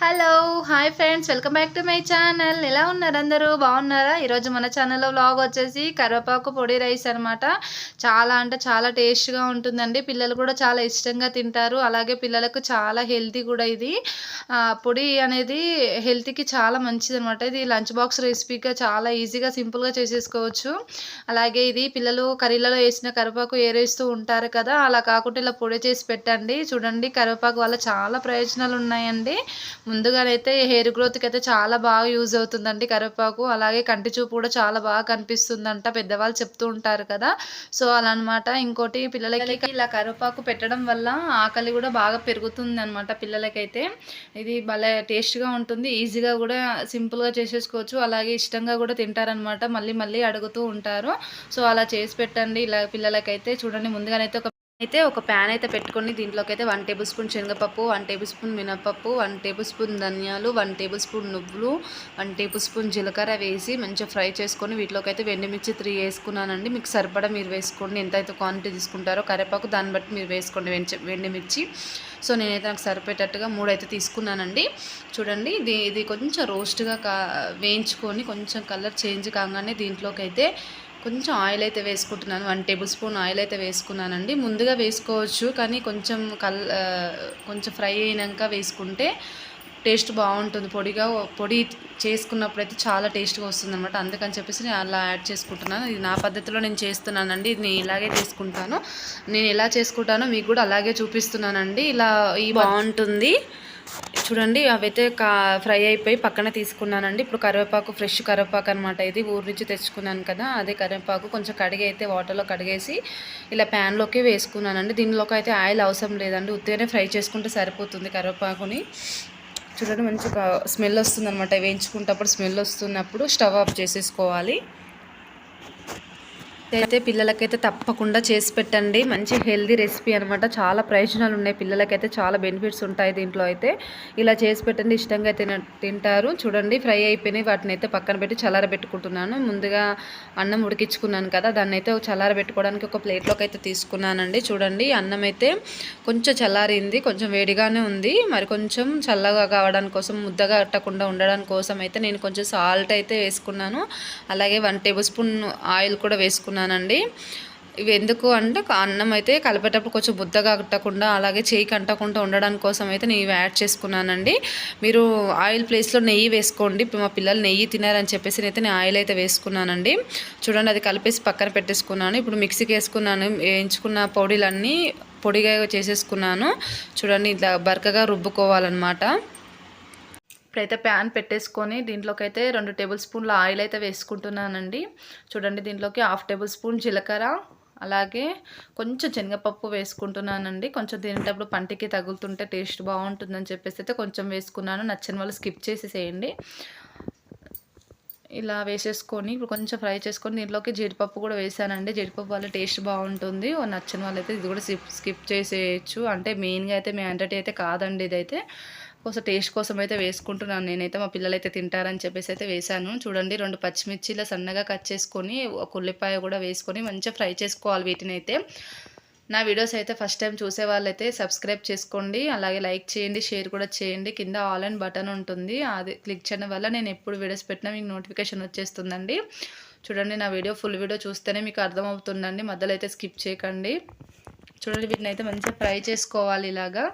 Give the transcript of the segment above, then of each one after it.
Hello hi friends welcome back to my channel ఎలా ఉన్నారు అందరూ? బాగున్నారా? ఈరోజు మన ఛానల్లో వ్లాగ్ వచ్చేసి కరివేపాకు పొడి రైస్ అనమాట చాలా అంటే చాలా టేస్ట్గా ఉంటుందండి. పిల్లలు కూడా చాలా ఇష్టంగా తింటారు. అలాగే పిల్లలకు చాలా హెల్తీ కూడా ఇది. పొడి అనేది హెల్త్కి చాలా మంచిది అనమాట ఇది లంచ్ బాక్స్ రెసిపీగా చాలా ఈజీగా సింపుల్గా చేసేసుకోవచ్చు. అలాగే ఇది పిల్లలు కర్రీలలో వేసిన కరివేపాకు ఏరేస్తూ ఉంటారు కదా అలా కాకుండా ఇలా పొడి చేసి పెట్టండి. చూడండి కరివేపాకు వల్ల చాలా ప్రయోజనాలు ఉన్నాయండి. ముందుగానైతే హెయిర్ గ్రోత్కి అయితే చాలా బాగా యూజ్ అవుతుందండి కరివేపాకు. అలాగే కంటి చూపు కూడా చాలా బాగా కనిపిస్తుందంట పెద్దవాళ్ళు చెప్తూ ఉంటారు కదా. సో అలా అనమాట ఇంకోటి పిల్లలకి ఇలా కరివేపాకు పెట్టడం వల్ల ఆకలి కూడా బాగా పెరుగుతుంది అనమాట పిల్లలకైతే. ఇది భలే టేస్ట్గా ఉంటుంది. ఈజీగా కూడా సింపుల్గా చేసేసుకోవచ్చు. అలాగే ఇష్టంగా కూడా తింటారనమాట. మళ్ళీ మళ్ళీ అడుగుతూ ఉంటారు. సో అలా చేసి పెట్టండి. ఇలా పిల్లలకైతే చూడండి. ముందుగానైతే ఒక అయితే ఒక ప్యాన్ అయితే పెట్టుకొని దీంట్లోకి అయితే వన్ టేబుల్ స్పూన్ శనగపప్పు వన్ టేబుల్ స్పూన్ మినపప్పు వన్ టేబుల్ స్పూన్ ధనియాలు వన్ టేబుల్ స్పూన్ నువ్వులు వన్ టేబుల్ స్పూన్ జీలకర్ర వేసి మంచిగా ఫ్రై చేసుకొని వీటిలోకి అయితే వెండిమిర్చి త్రీ వేసుకున్నానండి. మీకు సరిపడా మీరు వేసుకోండి. ఎంత అయితే క్వాంటిటీ తీసుకుంటారో కరివేపాకు దాన్ని బట్టి మీరు వేసుకోండి వెండిమిర్చి. సో నేనైతే నాకు సరిపోయేటట్టుగా మూడు అయితే తీసుకున్నానండి. చూడండి ఇది ఇది కొంచెం రోస్ట్గా కా వేయించుకొని కొంచెం కలర్ చేంజ్ కాగానే దీంట్లోకి అయితే కొంచెం ఆయిల్ అయితే వేసుకుంటున్నాను. వన్ టేబుల్ స్పూన్ ఆయిల్ అయితే వేసుకున్నానండి. ముందుగా వేసుకోవచ్చు కానీ కొంచెం కల్ కొంచెం ఫ్రై అయినాక వేసుకుంటే టేస్ట్ బాగుంటుంది. పొడిగా పొడి చేసుకున్నప్పుడు అయితే చాలా టేస్ట్గా వస్తుంది అనమాట అందుకని చెప్పేసి నేను అలా యాడ్ చేసుకుంటున్నాను. ఇది నా పద్ధతిలో నేను చేస్తున్నానండి. ఇది నేను ఇలాగే చేసుకుంటాను. నేను ఎలా చేసుకుంటానో మీకు కూడా అలాగే చూపిస్తున్నానండి. ఇలా ఈ బాగుంటుంది. చూడండి అవైతే కా ఫ్రై అయిపోయి పక్కన తీసుకున్నానండి. ఇప్పుడు కరివేపాకు ఫ్రెష్ కరివేపాకు అనమాట ఇది ఊరి నుంచి తెచ్చుకున్నాను కదా అదే కరివేపాకు కొంచెం కడిగి అయితే వాటర్లో కడిగేసి ఇలా ప్యాన్లోకి వేసుకున్నానండి. దీనిలోకి అయితే ఆయిల్ అవసరం లేదండి. ఉత్తిగానే ఫ్రై చేసుకుంటే సరిపోతుంది కరివేపాకుని. చూడండి మంచిగా స్మెల్ వస్తుంది అనమాట వేయించుకుంటప్పుడు స్మెల్ వస్తున్నప్పుడు స్టవ్ ఆఫ్ చేసేసుకోవాలి. అయితే పిల్లలకైతే తప్పకుండా చేసి పెట్టండి. మంచి హెల్దీ రెసిపీ అనమాట చాలా ప్రయోజనాలు ఉన్నాయి. పిల్లలకైతే చాలా బెనిఫిట్స్ ఉంటాయి దీంట్లో అయితే. ఇలా చేసి పెట్టండి. ఇష్టంగా తిన తింటారు. చూడండి ఫ్రై అయిపోయినాయి. వాటిని అయితే పక్కన పెట్టి చల్లారబెట్టుకుంటున్నాను ముందుగా అన్నం ఉడికించుకున్నాను కదా దాన్ని అయితే చల్లారబెట్టుకోవడానికి ఒక ప్లేట్లోకి అయితే తీసుకున్నానండి. చూడండి అన్నం అయితే కొంచెం చల్లారింది. కొంచెం వేడిగానే ఉంది. మరి కొంచెం చల్లగా కావడానికి కోసం ముద్దగా అట్టకుండా ఉండడానికి కోసం అయితే నేను కొంచెం సాల్ట్ అయితే వేసుకున్నాను. అలాగే వన్ టేబుల్ స్పూన్ ఆయిల్ కూడా వేసుకున్నాను. వేసుకున్నానండి ఇవి ఎందుకు అంటే అన్నం అయితే కలిపేటప్పుడు కొంచెం ముద్దగా అట్టకుండా అలాగే చేయికి అంటకుండా ఉండడానికి కోసం అయితే నేను ఇవి యాడ్ చేసుకున్నానండి. మీరు ఆయిల్ ప్లేస్లో నెయ్యి వేసుకోండి. ఇప్పుడు మా పిల్లలు నెయ్యి తినారని చెప్పేసి అయితే నేను ఆయిల్ అయితే వేసుకున్నానండి. చూడండి అది కలిపేసి పక్కన పెట్టేసుకున్నాను. ఇప్పుడు మిక్సీకి వేసుకున్నాను వేయించుకున్న పొడిలన్నీ పొడిగా చేసేసుకున్నాను. చూడండి ఇట్లా బరకగా రుబ్బుకోవాలన్నమాట. ఇప్పుడైతే ప్యాన్ పెట్టేసుకొని దీంట్లోకి అయితే రెండు టేబుల్ స్పూన్ల ఆయిల్ అయితే వేసుకుంటున్నానండి. చూడండి దీంట్లోకి హాఫ్ టేబుల్ స్పూన్ జీలకర్ర అలాగే కొంచెం శనగపప్పు వేసుకుంటున్నానండి. కొంచెం తినేటప్పుడు పంటికి తగులుతుంటే టేస్ట్ బాగుంటుందని చెప్పేసి అయితే కొంచెం వేసుకున్నాను. నచ్చని వాళ్ళు స్కిప్ చేసేసేయండి. ఇలా వేసేసుకొని ఇప్పుడు కొంచెం ఫ్రై చేసుకొని దీంట్లోకి జీడిపప్పు కూడా వేసానండి. జీడిపప్పు వల్ల టేస్ట్ బాగుంటుంది. నచ్చిన నచ్చని వాళ్ళైతే ఇది కూడా స్కిప్ స్కిప్ చేసేయచ్చు. అంటే మెయిన్గా అయితే మ్యాండటరీ అయితే కాదండి ఇదైతే. కోసం టేస్ట్ కోసం అయితే వేసుకుంటున్నాను. నేనైతే మా పిల్లలైతే తింటారని చెప్పేసి అయితే వేసాను చూడండి రెండు పచ్చిమిర్చిలా సన్నగా కట్ చేసుకొని ఒక ఉల్లిపాయ కూడా వేసుకొని మంచిగా ఫ్రై చేసుకోవాలి వీటిని అయితే నా వీడియోస్ అయితే ఫస్ట్ టైం చూసే వాళ్ళైతే సబ్స్క్రైబ్ చేసుకోండి. అలాగే లైక్ చేయండి షేర్ కూడా చేయండి. కింద ఆల్ అండ్ బటన్ ఉంటుంది. అది క్లిక్ చేయడం వల్ల నేను ఎప్పుడు వీడియోస్ పెట్టినా మీకు నోటిఫికేషన్ వచ్చేస్తుందండి. చూడండి నా వీడియో ఫుల్ వీడియో చూస్తేనే మీకు అర్థమవుతుందండి. మధ్యలో అయితే స్కిప్ చేయకండి. చూడండి వీటిని అయితే మంచిగా ఫ్రై చేసుకోవాలి ఇలాగా.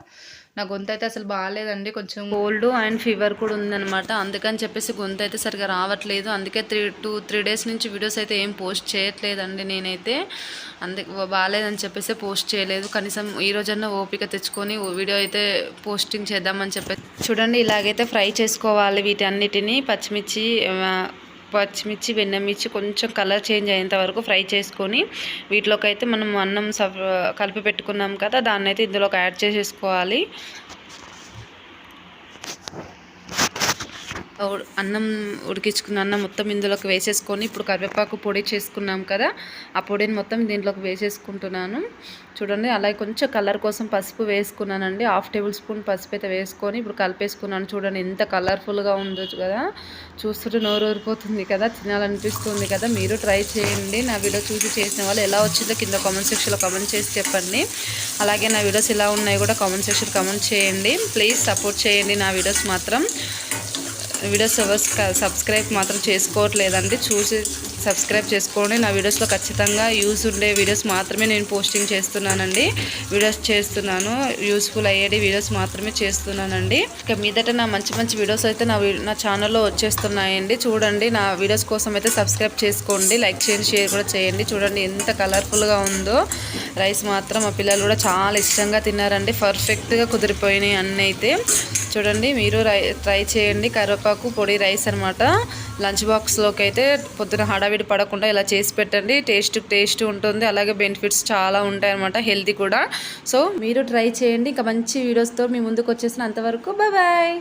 నా గొంతు అయితే అసలు బాగాలేదండి కొంచెం కోల్డ్ అండ్ ఫీవర్ కూడా ఉందన్నమాట. అందుకని చెప్పేసి గొంతు అయితే సరిగా రావట్లేదు. అందుకే త్రీ టూ త్రీ డేస్ నుంచి వీడియోస్ అయితే ఏం పోస్ట్ చేయట్లేదండి నేనైతే. అందుకే బాగాలేదని చెప్పేసి పోస్ట్ చేయలేదు. కనీసం ఈ రోజన్నా ఓపిక తెచ్చుకొని వీడియో అయితే పోస్టింగ్ చేద్దామని చెప్పి చూడండి ఇలాగైతే ఫ్రై చేసుకోవాలి వీటన్నిటిని. పచ్చిమిర్చి పచ్చిమిర్చి వెన్నమిర్చి కొంచెం కలర్ చేంజ్ అయ్యేంత వరకు ఫ్రై చేసుకొని వీటిలోకి అయితే మనం అన్నం కలిపి పెట్టుకున్నాం కదా దాన్ని అయితే ఇందులోకి యాడ్ చేసేసుకోవాలి. అన్నం ఉడికించుకున్న అన్నం మొత్తం ఇందులోకి వేసేసుకొని ఇప్పుడు కరివేపాకు పొడి చేసుకున్నాం కదా ఆ పొడిని మొత్తం దీంట్లోకి వేసేసుకుంటున్నాను. చూడండి అలాగే కొంచెం కలర్ కోసం పసుపు వేసుకున్నానండి. హాఫ్ టేబుల్ స్పూన్ పసుపు అయితే వేసుకొని ఇప్పుడు కలిపేసుకున్నాను. చూడండి ఎంత కలర్ఫుల్గా ఉందో కదా. చూస్తుంటే నోరు ఊరిపోతుంది కదా తినాలనిపిస్తుంది కదా. మీరు ట్రై చేయండి. నా వీడియో చూసి చేసిన వాళ్ళు ఎలా వచ్చిందో కింద కామెంట్ సెక్షన్లో కామెంట్ చేసి చెప్పండి. అలాగే నా వీడియోస్ ఎలా ఉన్నాయి కూడా కామెంట్ సెక్షన్ కామెంట్ చేయండి. ప్లీజ్ సపోర్ట్ చేయండి నా వీడియోస్ మాత్రం. వీడియోస్ ఎవరు సబ్స్క్రైబ్ మాత్రం చేసుకోవట్లేదండి. చూసి సబ్స్క్రైబ్ చేసుకోండి. నా వీడియోస్లో ఖచ్చితంగా యూస్ ఉండే వీడియోస్ మాత్రమే నేను పోస్టింగ్ చేస్తున్నానండి. వీడియోస్ చేస్తున్నాను. యూస్ఫుల్ అయ్యేది వీడియోస్ మాత్రమే చేస్తున్నానండి. ఇక మీదట నా మంచి మంచి వీడియోస్ అయితే నా నా ఛానల్లో వచ్చేస్తున్నాయండి. చూడండి నా వీడియోస్ కోసం అయితే సబ్స్క్రైబ్ చేసుకోండి. లైక్ చేయండి షేర్ కూడా చేయండి. చూడండి ఎంత కలర్ఫుల్గా ఉందో. రైస్ మాత్రం మా పిల్లలు కూడా చాలా ఇష్టంగా తిన్నారండి. పర్ఫెక్ట్గా కుదిరిపోయినాయి అన్నీ అయితే. చూడండి మీరు రై ట్రై చేయండి. కరివేపాకు పొడి రైస్ అనమాట లంచ్ బాక్స్లోకి అయితే పొద్దున హడావిడి పడకుండా ఇలా చేసి పెట్టండి. టేస్ట్ టేస్ట్ ఉంటుంది. అలాగే బెనిఫిట్స్ చాలా ఉంటాయన్నమాట హెల్తీ కూడా. సో మీరు ట్రై చేయండి. ఇంకా మంచి వీడియోస్తో మీ ముందుకు వచ్చేసిన అంతవరకు. బాయ్!